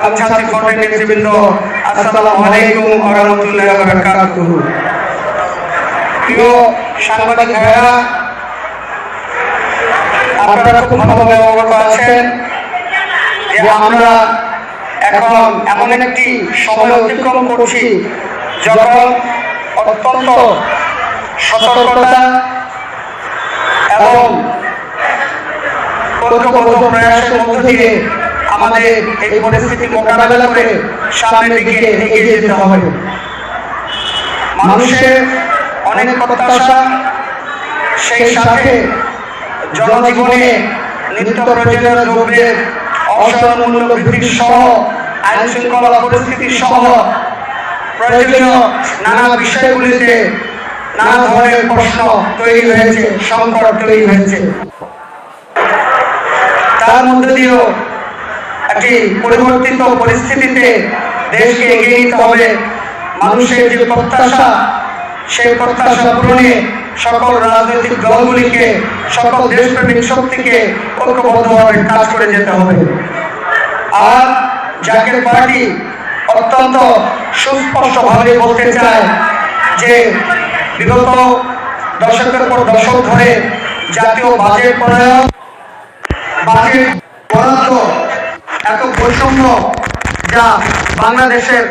এবং ছাত্রী ফ্রন্টের নেতৃবৃন্দ আসসালামু আলাইকুম ওয়া রাহমাতুল্লাহি ওয়া বারাকাতুহু। প্রিয় সাংবাদিক ভাইয়েরা, আপনারা খুব ভালোভাবে অবগত আছেন যে আমরা এখন এমন একটি সময় অতিক্রম করছি যখন অত্যন্ত সতর্কতা এবং প্রয়াসের মধ্য দিয়ে আমাদের এই পরিস্থিতি মোকাবেলা করে সামনের দিকে এগিয়ে যেতে হবে। মানুষের অনেক প্রত্যাশা সেই সাথে জনজীবনে নিত্য প্রয়োজনীয় দ্রব্যের অসম মূল্য বৃদ্ধি সহ আইন শৃঙ্খলা পরিস্থিতি সহ প্রয়োজনীয় নানা বিষয়গুলিতে নানা ধরনের প্রশ্ন তৈরি হয়েছে সংকট তৈরি হয়েছে। তার মধ্যে দিয়েও একটি পরিবর্তিত পরিস্থিতিতে দেশকে এগিয়ে নিতে হবে। মানুষের যে প্রত্যাশা, সেই প্রত্যাশা পূরণে সকল রাজনৈতিক দলগুলিকে, সকল দেশপ্রেমিক শক্তিকে ঐক্যবদ্ধভাবে কাজ করে যেতে হবে। আর জাকের পার্টি অত্যন্ত সুস্পষ্টভাবে বলতে চায় যে, বিগত দশকের পর দশক ধরে জাতীয় বাজেট প্রণয়ন, বাজেট বরাদ্দ এত বৈষম্য যা বাংলাদেশের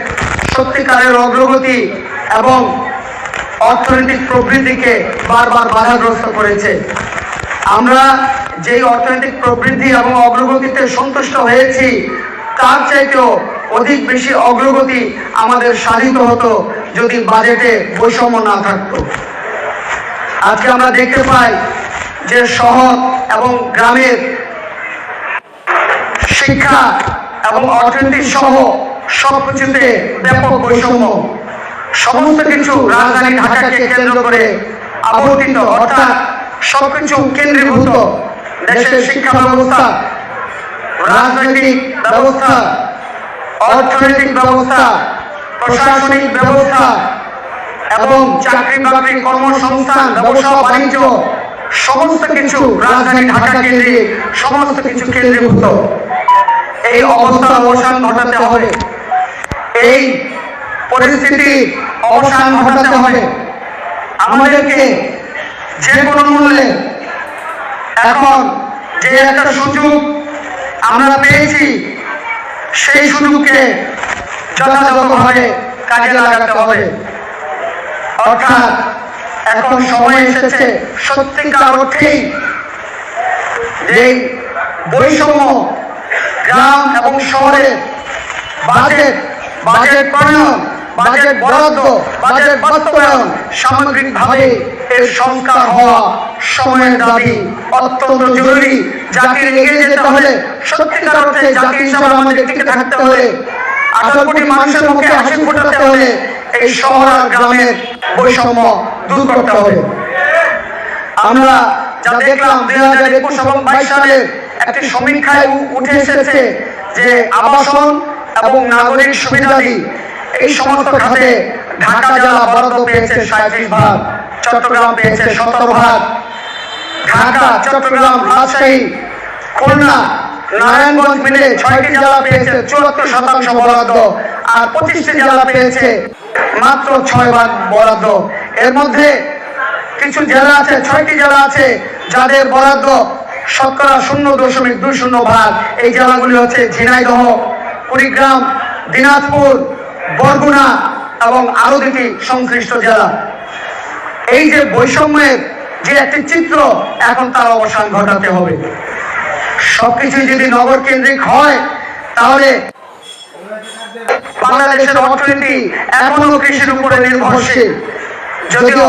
সত্যিকারের অগ্রগতি এবং অর্থনৈতিক প্রবৃদ্ধিকে বারবার বাধাগ্রস্ত করেছে। আমরা যেই অর্থনৈতিক প্রবৃদ্ধি এবং অগ্রগতিতে সন্তুষ্ট হয়েছি, তার চাইতেও অধিক বেশি অগ্রগতি আমাদের সাধিত হতো যদি বাজেটে বৈষম্য না থাকতো। আজকে আমরা দেখতে পাই যে শহর এবং গ্রামের শিক্ষা এবং অর্থনীতি সহ সব কিছুতে ব্যাপক বৈষম্য। সমস্ত কিছু রাজধানী ঢাকাকে কেন্দ্র করে আবর্তিত, অর্থাৎ সবকিছু কেন্দ্রীভূত। দেশের শিক্ষা ব্যবস্থা, রাজনৈতিক ব্যবস্থা, অর্থনৈতিক ব্যবস্থা, প্রশাসনিক ব্যবস্থা এবং চাকরি বাকরি কর্মসংস্থান, ব্যবসা বাণিজ্য, সমস্ত কিছু রাজধানী ঢাকা কেন্দ্রিক সমস্ত কিছু কেন্দ্রীভূত। এই অবস্থার অবসান ঘটাতে হবে। এই পরিস্থিতি অবসান ঘটাতে হবে। আমাদেরকে যে কোনো মূল্যে এখন যে একটা সুযোগ আমরা পেয়েছি সেই সুযোগকে যথাযথভাবে কাজে লাগাতে হবে। অর্থাৎ এখন সময় এসেছে সত্যিকার অর্থেই। যে বৈষম্য গ্রাম এবং শহরে বাজেট বাজেট প্রণয়ন বাজেট বরাদ্দ, বাজেট বাস্তবায়ন সামগ্রিকভাবে এর সংস্কার হওয়া সময়ের দাবি। অত্যন্ত জরুরি। জাতির এগিয়ে যেতে হলে সত্যিকার অর্থে জাতি হিসাবে আমাদের টিকে থাকতে হলে আঠারো কোটি মানুষের মুখে হাসি ফোটাতে হলে এই শহর আর গ্রামের বৈষম্য দূর করতে হবে। আমরা যা দেখলাম দুই হাজার একুশ এবং বাইশ সালের একটি সমীক্ষায় উঠে এসেছে যে আবাসন এবং নাগরিক সুবিধাদি এই সমস্ত খাতে ঢাকা জেলা বরাদ্দ পেয়েছে সাঁত্রিশ ভাগ চট্টগ্রাম পেয়েছে সতেরো ভাগ ঢাকা চট্টগ্রাম রাজশাহী খুলনা নারায়ণগঞ্জ মিলে ছয়টি জেলা পেয়েছে চুয়াত্তর শতাংশ বরাদ্দ আর পঁচিশটি জেলা পেয়েছে মাত্র ছয় ভাগ বরাদ্দ। এর মধ্যে কিছু জেলা আছে ছয়টি জেলা আছে যাদের বরাদ্দ শতকরা শূন্য দশমিক দুই শূন্য ভাগ। এই জেলাগুলি হচ্ছে ঝিনাইদহ, কুড়িগ্রাম, দিনাজপুর, বরগুনা এবং আরও দুটি সংশ্লিষ্ট জেলা। এই যে বৈষম্যের যে একটি চিত্র, এখন তার অবসান ঘটাতে হবে। সবকিছু যদি নগর কেন্দ্রিক হয়, তাহলে বাংলাদেশের অর্থনীতি এখনও কৃষির উপরে নির্ভরশীল। যদিও